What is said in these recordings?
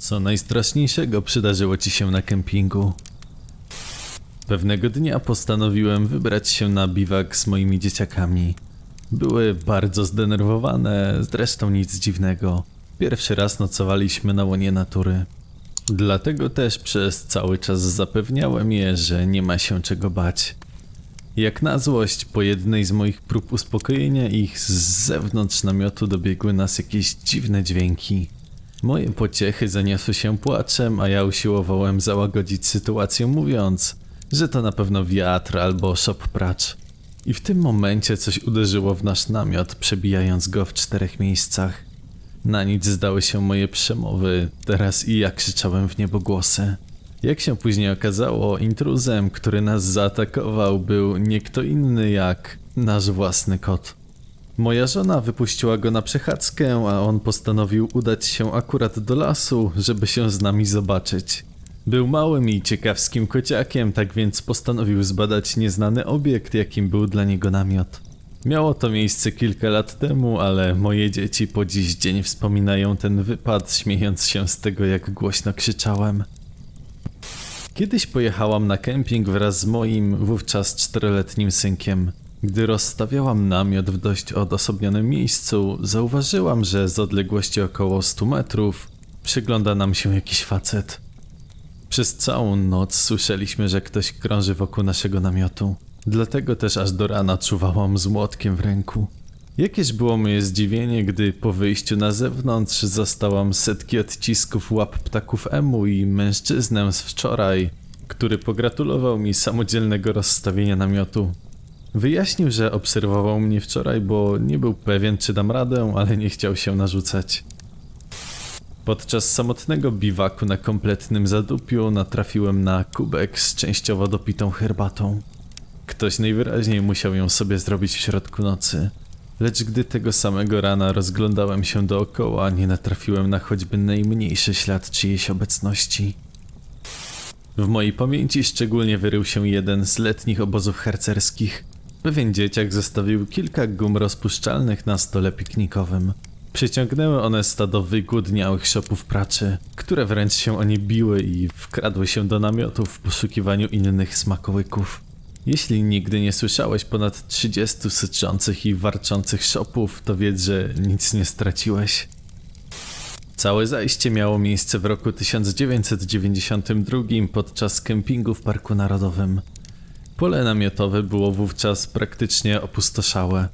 Co najstraszniejszego przydarzyło ci się na kempingu? Pewnego dnia postanowiłem wybrać się na biwak z moimi dzieciakami. Były bardzo zdenerwowane, zresztą nic dziwnego. Pierwszy raz nocowaliśmy na łonie natury. Dlatego też przez cały czas zapewniałem je, że nie ma się czego bać. Jak na złość, po jednej z moich prób uspokojenia ich z zewnątrz namiotu dobiegły nas jakieś dziwne dźwięki. Moje pociechy zaniosły się płaczem, a ja usiłowałem załagodzić sytuację mówiąc, że to na pewno wiatr albo szop pracz. I w tym momencie coś uderzyło w nasz namiot, przebijając go w czterech miejscach. Na nic zdały się moje przemowy, teraz i ja krzyczałem w niebogłosy. Jak się później okazało, intruzem, który nas zaatakował, był nie kto inny jak nasz własny kot. Moja żona wypuściła go na przechadzkę, a on postanowił udać się akurat do lasu, żeby się z nami zobaczyć. Był małym i ciekawskim kociakiem, tak więc postanowił zbadać nieznany obiekt, jakim był dla niego namiot. Miało to miejsce kilka lat temu, ale moje dzieci po dziś dzień wspominają ten wypad, śmiejąc się z tego, jak głośno krzyczałem. Kiedyś pojechałam na kemping wraz z moim wówczas czteroletnim synkiem. Gdy rozstawiałam namiot w dość odosobnionym miejscu, zauważyłam, że z odległości około 100 metrów przygląda nam się jakiś facet. Przez całą noc słyszeliśmy, że ktoś krąży wokół naszego namiotu. Dlatego też aż do rana czuwałam z młotkiem w ręku. Jakież było moje zdziwienie, gdy po wyjściu na zewnątrz zastałam setki odcisków łap ptaków emu i mężczyznę z wczoraj, który pogratulował mi samodzielnego rozstawienia namiotu. Wyjaśnił, że obserwował mnie wczoraj, bo nie był pewien, czy dam radę, ale nie chciał się narzucać. Podczas samotnego biwaku na kompletnym zadupiu natrafiłem na kubek z częściowo dopitą herbatą. Ktoś najwyraźniej musiał ją sobie zrobić w środku nocy. Lecz gdy tego samego rana rozglądałem się dookoła, nie natrafiłem na choćby najmniejszy ślad czyjejś obecności. W mojej pamięci szczególnie wyrył się jeden z letnich obozów harcerskich. Pewien dzieciak zostawił kilka gum rozpuszczalnych na stole piknikowym. Przyciągnęły one stado wygłodniałych szopów praczy, które wręcz się o nie biły i wkradły się do namiotów w poszukiwaniu innych smakołyków. Jeśli nigdy nie słyszałeś ponad 30 syczących i warczących szopów, to wiedz, że nic nie straciłeś. Całe zajście miało miejsce w roku 1992 podczas kempingu w Parku Narodowym. Pole namiotowe było wówczas praktycznie opustoszałe.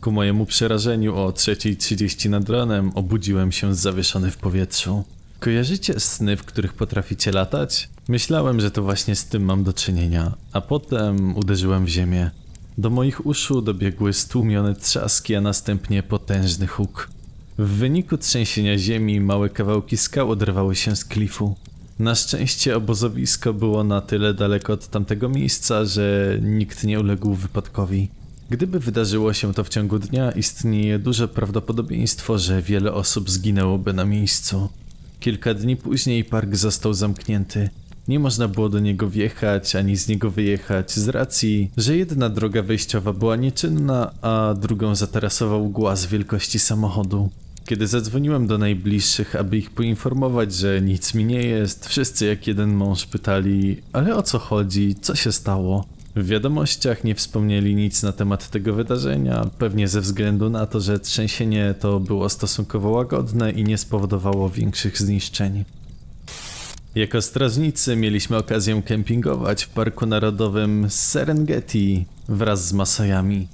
Ku mojemu przerażeniu o 3.30 nad ranem obudziłem się zawieszony w powietrzu. Kojarzycie sny, w których potraficie latać? Myślałem, że to właśnie z tym mam do czynienia, a potem uderzyłem w ziemię. Do moich uszu dobiegły stłumione trzaski, a następnie potężny huk. W wyniku trzęsienia ziemi małe kawałki skał oderwały się z klifu. Na szczęście obozowisko było na tyle daleko od tamtego miejsca, że nikt nie uległ wypadkowi. Gdyby wydarzyło się to w ciągu dnia, istnieje duże prawdopodobieństwo, że wiele osób zginęłoby na miejscu. Kilka dni później park został zamknięty. Nie można było do niego wjechać ani z niego wyjechać z racji, że jedna droga wejściowa była nieczynna, a drugą zatarasował głaz wielkości samochodu. Kiedy zadzwoniłem do najbliższych, aby ich poinformować, że nic mi nie jest, wszyscy jak jeden mąż pytali, ale o co chodzi, co się stało? W wiadomościach nie wspomnieli nic na temat tego wydarzenia, pewnie ze względu na to, że trzęsienie to było stosunkowo łagodne i nie spowodowało większych zniszczeń. Jako strażnicy mieliśmy okazję kempingować w Parku Narodowym Serengeti wraz z Masajami.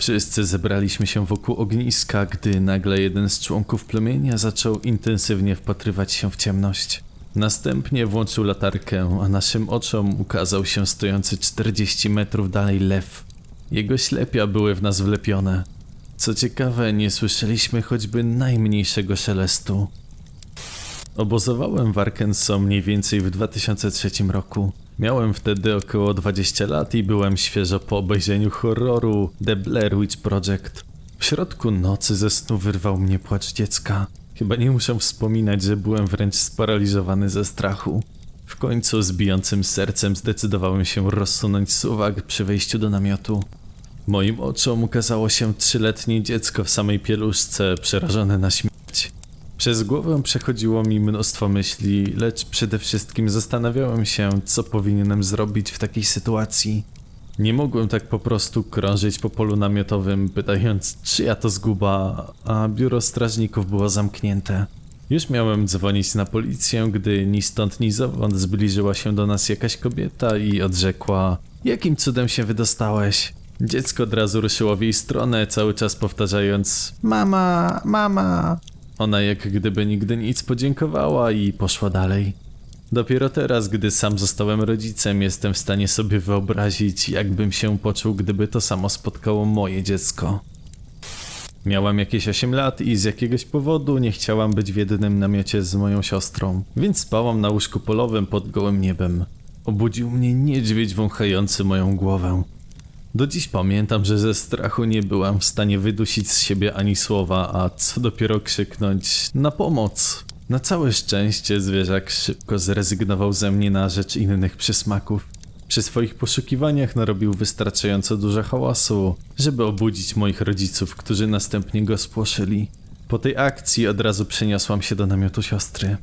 Wszyscy zebraliśmy się wokół ogniska, gdy nagle jeden z członków plemienia zaczął intensywnie wpatrywać się w ciemność. Następnie włączył latarkę, a naszym oczom ukazał się stojący 40 metrów dalej lew. Jego ślepia były w nas wlepione. Co ciekawe, nie słyszeliśmy choćby najmniejszego szelestu. Obozowałem w Arkansas mniej więcej w 2003 roku. Miałem wtedy około 20 lat i byłem świeżo po obejrzeniu horroru The Blair Witch Project. W środku nocy ze snu wyrwał mnie płacz dziecka. Chyba nie muszę wspominać, że byłem wręcz sparaliżowany ze strachu. W końcu z bijącym sercem zdecydowałem się rozsunąć suwak przy wejściu do namiotu. Moim oczom ukazało się trzyletnie dziecko w samej pieluszce, przerażone na śmierć. Przez głowę przechodziło mi mnóstwo myśli, lecz przede wszystkim zastanawiałem się, co powinienem zrobić w takiej sytuacji. Nie mogłem tak po prostu krążyć po polu namiotowym, pytając, czyja to zguba, a biuro strażników było zamknięte. Już miałem dzwonić na policję, gdy ni stąd, ni zowąd zbliżyła się do nas jakaś kobieta i odrzekła: Jakim cudem się wydostałeś? Dziecko od razu ruszyło w jej stronę, cały czas powtarzając: Mama, mama. Ona jak gdyby nigdy nic podziękowała i poszła dalej. Dopiero teraz, gdy sam zostałem rodzicem, jestem w stanie sobie wyobrazić, jakbym się poczuł, gdyby to samo spotkało moje dziecko. Miałam jakieś 8 lat i z jakiegoś powodu nie chciałam być w jednym namiocie z moją siostrą, więc spałam na łóżku polowym pod gołym niebem. Obudził mnie niedźwiedź wąchający moją głowę. Do dziś pamiętam, że ze strachu nie byłam w stanie wydusić z siebie ani słowa, a co dopiero krzyknąć na pomoc. Na całe szczęście zwierzak szybko zrezygnował ze mnie na rzecz innych przysmaków. Przy swoich poszukiwaniach narobił wystarczająco dużo hałasu, żeby obudzić moich rodziców, którzy następnie go spłoszyli. Po tej akcji od razu przeniosłam się do namiotu siostry.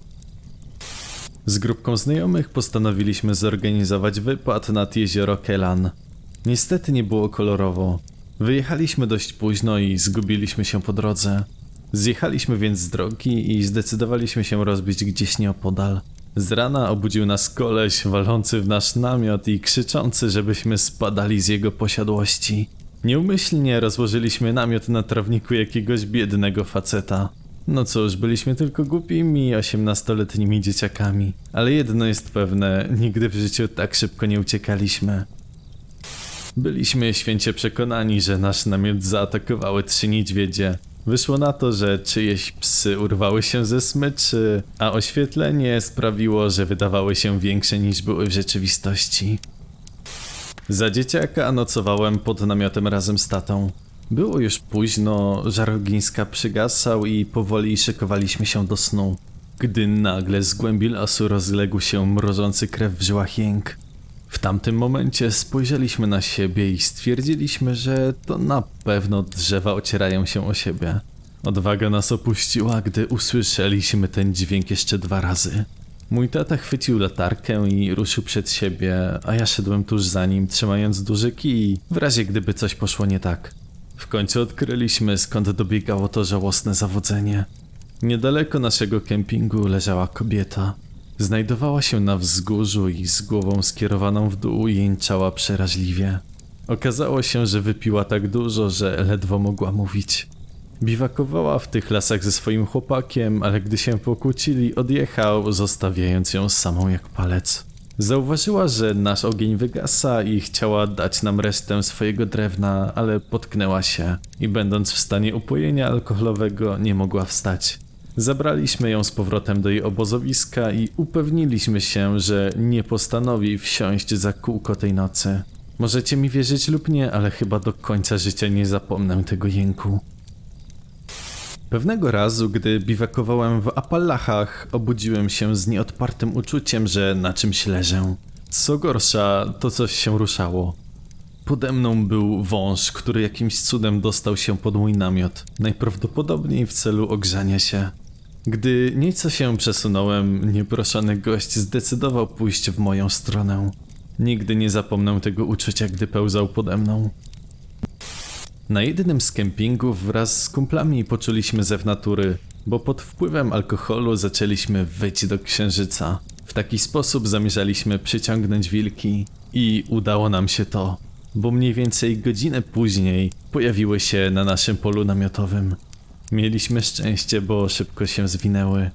Z grupką znajomych postanowiliśmy zorganizować wypad nad jezioro Kelan. Niestety nie było kolorowo. Wyjechaliśmy dość późno i zgubiliśmy się po drodze. Zjechaliśmy więc z drogi i zdecydowaliśmy się rozbić gdzieś nieopodal. Z rana obudził nas koleś walący w nasz namiot i krzyczący, żebyśmy spadali z jego posiadłości. Nieumyślnie rozłożyliśmy namiot na trawniku jakiegoś biednego faceta. No cóż, byliśmy tylko głupimi, osiemnastoletnimi dzieciakami. Ale jedno jest pewne, nigdy w życiu tak szybko nie uciekaliśmy. Byliśmy święcie przekonani, że nasz namiot zaatakowały trzy niedźwiedzie. Wyszło na to, że czyjeś psy urwały się ze smyczy, a oświetlenie sprawiło, że wydawały się większe niż były w rzeczywistości. Za dzieciaka nocowałem pod namiotem razem z tatą. Było już późno, żar ogniska przygasał i powoli szykowaliśmy się do snu. Gdy nagle z głębi lasu rozległ się mrożący krew w żyłach jęk. W tamtym momencie spojrzeliśmy na siebie i stwierdziliśmy, że to na pewno drzewa ocierają się o siebie. Odwaga nas opuściła, gdy usłyszeliśmy ten dźwięk jeszcze dwa razy. Mój tata chwycił latarkę i ruszył przed siebie, a ja szedłem tuż za nim, trzymając duży kij, w razie gdyby coś poszło nie tak. W końcu odkryliśmy, skąd dobiegało to żałosne zawodzenie. Niedaleko naszego kempingu leżała kobieta. Znajdowała się na wzgórzu i z głową skierowaną w dół jęczała przeraźliwie. Okazało się, że wypiła tak dużo, że ledwo mogła mówić. Biwakowała w tych lasach ze swoim chłopakiem, ale gdy się pokłócili, odjechał, zostawiając ją samą jak palec. Zauważyła, że nasz ogień wygasa i chciała dać nam resztę swojego drewna, ale potknęła się i będąc w stanie upojenia alkoholowego nie mogła wstać. Zabraliśmy ją z powrotem do jej obozowiska i upewniliśmy się, że nie postanowi wsiąść za kółko tej nocy. Możecie mi wierzyć lub nie, ale chyba do końca życia nie zapomnę tego jęku. Pewnego razu, gdy biwakowałem w Appalachach, obudziłem się z nieodpartym uczuciem, że na czymś leżę. Co gorsza, to coś się ruszało. Pode mną był wąż, który jakimś cudem dostał się pod mój namiot, najprawdopodobniej w celu ogrzania się. Gdy nieco się przesunąłem, nieproszony gość zdecydował pójść w moją stronę. Nigdy nie zapomnę tego uczucia, gdy pełzał pode mną. Na jednym z kempingów wraz z kumplami poczuliśmy zew natury, bo pod wpływem alkoholu zaczęliśmy wyć do księżyca. W taki sposób zamierzaliśmy przyciągnąć wilki i udało nam się to, bo mniej więcej godzinę później pojawiły się na naszym polu namiotowym. Mieliśmy szczęście, bo szybko się zwinęły.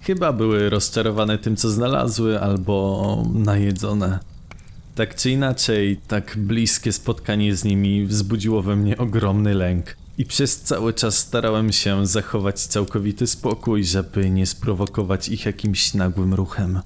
Chyba były rozczarowane tym, co znalazły, albo najedzone. Tak czy inaczej, tak bliskie spotkanie z nimi wzbudziło we mnie ogromny lęk. I przez cały czas starałem się zachować całkowity spokój, żeby nie sprowokować ich jakimś nagłym ruchem.